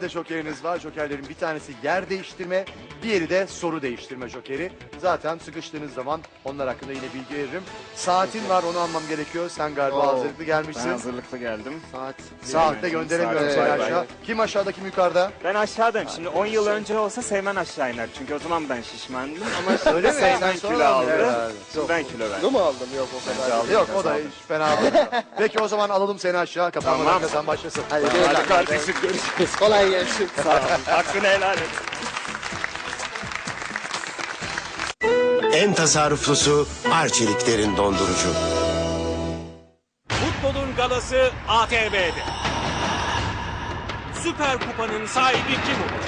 de jokeriniz var. Jokerlerin bir tanesi yer değiştirme, diğeri de soru değiştirme jokeri. Zaten sıkıştığınız zaman onlar hakkında yine bilgi veririm. Saatin var onu almam gerekiyor. Sen galiba Oo, hazırlıklı gelmişsin. Ben hazırlıklı geldim. Saat. Saatte gönderemiyorum Saat- seni Bay bay. aşağı. Kim aşağıda kim yukarıda? Ben aşağıdayım. Şimdi 10 yıl önce olsa Seymen aşağı iner. Çünkü o zaman ben şişmandım ama Öyle mi? Seymen Sen kilo sonra aldı. herhalde. Şimdi ben kilo verdim. Bunu mu aldım? Yok o kadar. değil. Yok o da hiç fena değil. Peki o zaman alalım seni aşağı. Kapanmadan Tamam. kazan başlasın. Hadi, Hadi kardeşim görüşürüz. Kolay gelsin. Sağ ol. Hakkını helal et. En tasarruflusu Arçeliklerin dondurucu. Futbolun galası ATV'de. Süper Kupa'nın sahibi kim olur?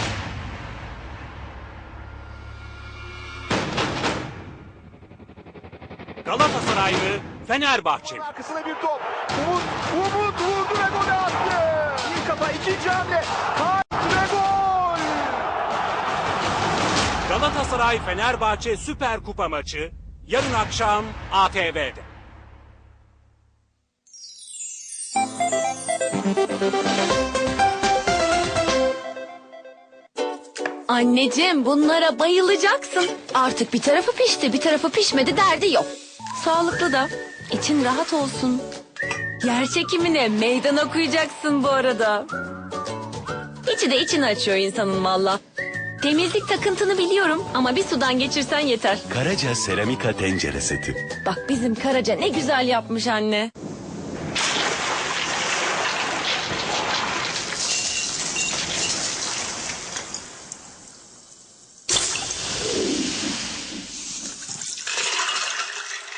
Galatasaray mı, Fenerbahçe mi? Arkasına bir top. Umut, Umut vurdu ve golü attı. İlk kafa ikinci hamle. Galatasaray Fenerbahçe Süper Kupa maçı yarın akşam ATV'de. Anneciğim bunlara bayılacaksın. Artık bir tarafı pişti bir tarafı pişmedi derdi yok. Sağlıklı da için rahat olsun. Yer çekimine meydan okuyacaksın bu arada. İçi de içini açıyor insanın valla. Temizlik takıntını biliyorum ama bir sudan geçirsen yeter. Karaca Seramika Tencere Seti. Bak bizim Karaca ne güzel yapmış anne.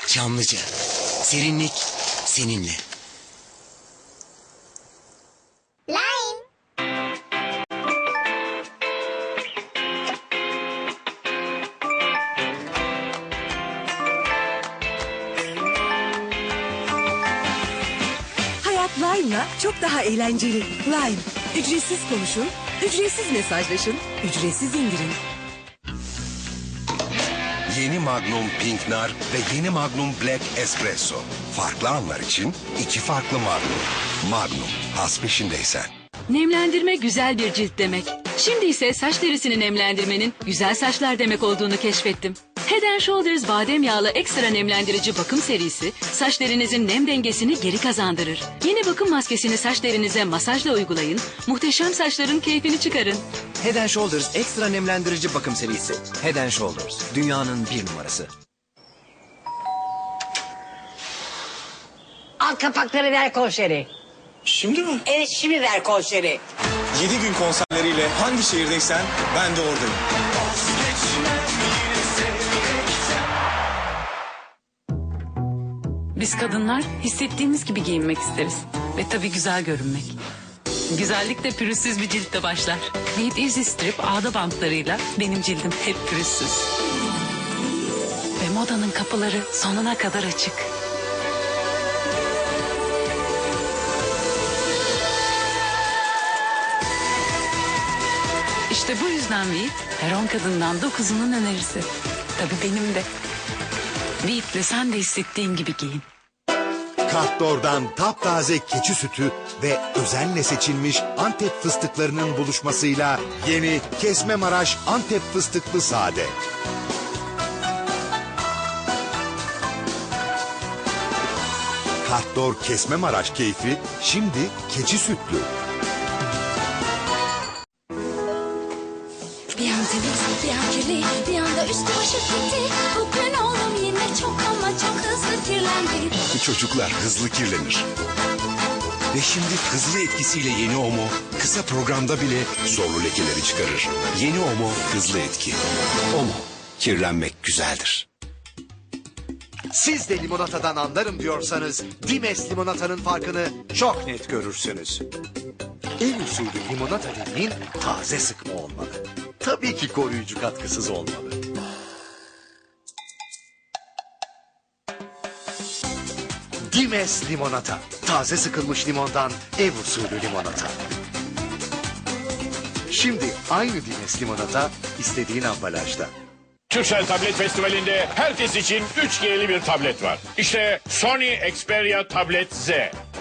Çamlıca. Serinlik seninle. Hayat Lime'la çok daha eğlenceli. Lime. Ücretsiz konuşun, ücretsiz mesajlaşın, ücretsiz indirin. Yeni Magnum Pink Nar ve yeni Magnum Black Espresso. Farklı anlar için iki farklı Magnum. Magnum, has peşindeysen. Nemlendirme güzel bir cilt demek. Şimdi ise saç derisini nemlendirmenin güzel saçlar demek olduğunu keşfettim. Head and Shoulders badem yağlı ekstra nemlendirici bakım serisi saç derinizin nem dengesini geri kazandırır. Yeni bakım maskesini saç derinize masajla uygulayın. Muhteşem saçların keyfini çıkarın. Head and Shoulders ekstra nemlendirici bakım serisi. Head and Shoulders dünyanın bir numarası. Al kapakları ver konseri. Şimdi mi? Evet şimdi ver konseri. 7 gün konserleriyle hangi şehirdeysen ben de oradayım. Biz kadınlar hissettiğimiz gibi giyinmek isteriz. Ve tabii güzel görünmek. Güzellik de pürüzsüz bir ciltte başlar. Need Easy Strip ağda bantlarıyla benim cildim hep pürüzsüz. Ve modanın kapıları sonuna kadar açık. İşte bu yüzden Veet, her on kadından dokuzunun önerisi. Tabii benim de. Veet'le sen de hissettiğin gibi giyin. Katdor'dan taptaze keçi sütü ve özenle seçilmiş Antep fıstıklarının buluşmasıyla yeni Kesme Maraş Antep fıstıklı sade. Katdor Kesme Maraş keyfi şimdi keçi sütlü. Bir anda üstü başı gitti. Bugün oğlum yine çok ama çok hızlı kirlendi. Çocuklar hızlı kirlenir. Ve şimdi hızlı etkisiyle yeni Omo kısa programda bile zorlu lekeleri çıkarır. Yeni Omo hızlı etki. Omo, kirlenmek güzeldir. Siz de limonatadan anlarım diyorsanız Dimes limonatanın farkını çok net görürsünüz. El usulü limonata dediğin taze sıkma olmalı. Tabii ki koruyucu katkısız olmalı. Dimes limonata. Taze sıkılmış limondan ev usulü limonata. Şimdi aynı Dimes limonata istediğin ambalajda. Türksel Tablet Festivali'nde herkes için 3G'li bir tablet var. İşte Sony Xperia Tablet Z.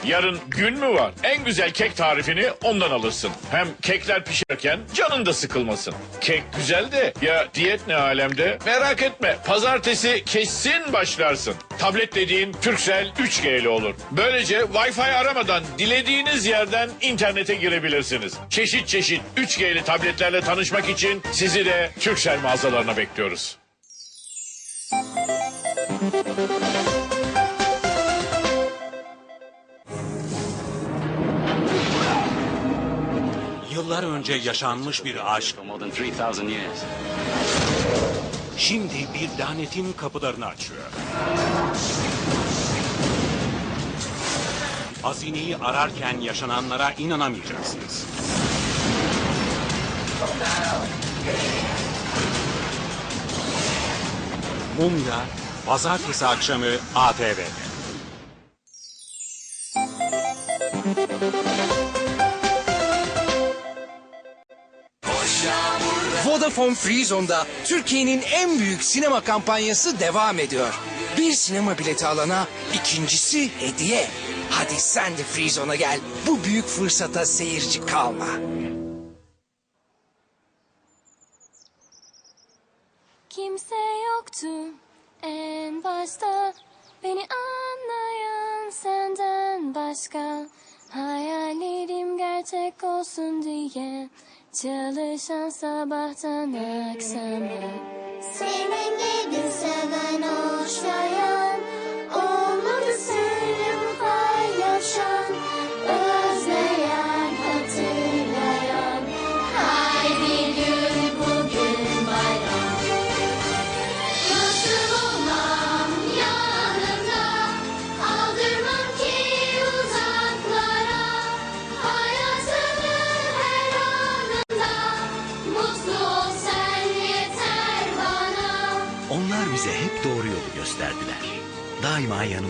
Yarın gün mü var? En güzel kek tarifini ondan alırsın. Hem kekler pişerken canın da sıkılmasın. Kek güzel de ya diyet ne alemde? Merak etme pazartesi kesin başlarsın. Tablet dediğin Turkcell 3G'li olur. Böylece Wi-Fi aramadan dilediğiniz yerden internete girebilirsiniz. Çeşit çeşit 3G'li tabletlerle tanışmak için sizi de Turkcell mağazalarına bekliyoruz. Yıllar önce yaşanmış bir aşk. Şimdi bir lanetin kapılarını açıyor. Hazineyi ararken yaşananlara inanamayacaksınız. Mumya, pazartesi akşamı ATV'de. Vodafone Freezone'da Türkiye'nin en büyük sinema kampanyası devam ediyor. Bir sinema bileti alana ikincisi hediye. Hadi sen de Freezone'a gel. Bu büyük fırsata seyirci kalma. Kimse yoktu en başta Beni anlayan senden başka Hayallerim gerçek olsun diye Till it shines above the next summer.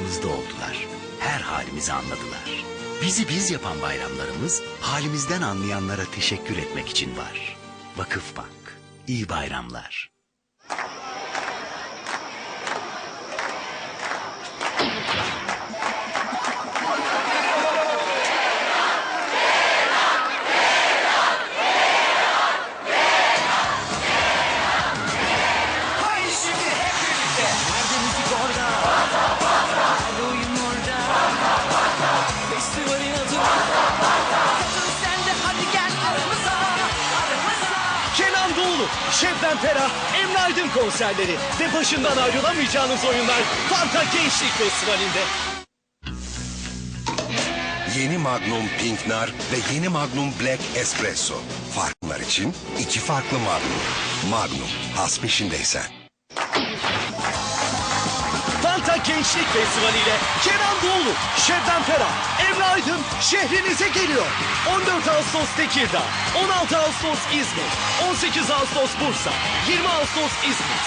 Yanımızda oldular. Her halimizi anladılar. Bizi biz yapan bayramlarımız halimizden anlayanlara teşekkür etmek için var. Vakıfbank. İyi bayramlar. Konserleri ve başından ayrılamayacağınız oyunlar Fanta Gençlik Festivali'nde. Yeni Magnum Pink Nar ve yeni Magnum Black Espresso. Farklar için iki farklı Magnum. Magnum, has peşindeysen. Gençlik Festivali ile Kenan Doğulu, Şebnem Ferah, Emre Aydın şehrinize geliyor. 14 Ağustos Tekirdağ, 16 Ağustos İzmir, 18 Ağustos Bursa, 20 Ağustos İzmit.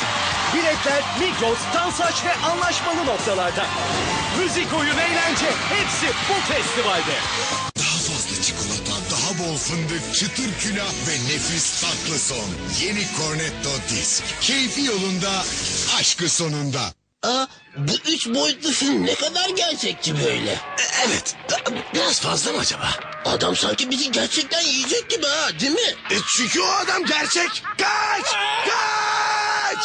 Biletler Migros, Tansaç ve anlaşmalı noktalarda. Müzik, oyun, eğlence hepsi bu festivalde. Daha fazla çikolata, daha bol fındık, çıtır külah ve nefis tatlı son. Yeni Cornetto Disk. Keyfi yolunda, aşkı sonunda. Aa, bu üç boyutlu film ne kadar gerçekçi böyle. Evet, biraz fazla mı acaba? Adam sanki bizi gerçekten yiyecek gibi ha değil mi? E çünkü o adam gerçek. Kaç! Kaç!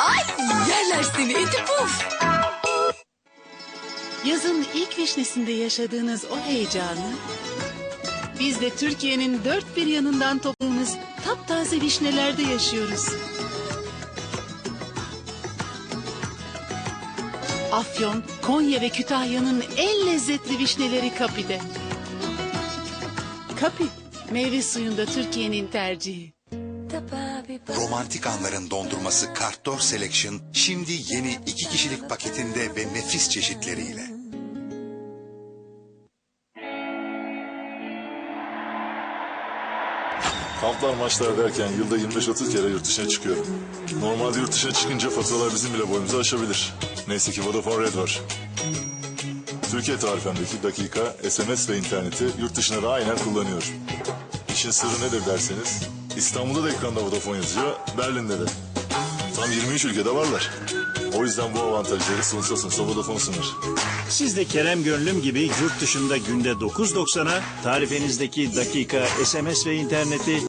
Ay yerler seni iti puf. Yazın ilk vişnesinde yaşadığınız o heyecanı biz de Türkiye'nin dört bir yanından topladığımız taptaze vişnelerde yaşıyoruz. Afyon, Konya ve Kütahya'nın en lezzetli vişneleri Kapi'de. Kapi, meyve suyunda Türkiye'nin tercihi. Romantik anların dondurması Kartor Selection şimdi yeni iki kişilik paketinde ve nefis çeşitleriyle. Kamplar maçlar derken yılda 25-30 kere yurt dışına çıkıyorum. Normalde yurt dışına çıkınca faturalar bizim bile boyumuzu aşabilir. Neyse ki Vodafone Red var. Türkiye tarifemdeki dakika, SMS ve interneti yurt dışına da aynen kullanıyorum. İşin sırrı nedir derseniz, İstanbul'da da ekranda Vodafone yazıyor, Berlin'de de. Tam 23 ülkede varlar. O yüzden bu avantajları sunsa sunsa Vodafone sunar. Siz de Kerem Gönlüm gibi yurt dışında günde 9.90'a tarifenizdeki dakika, SMS ve interneti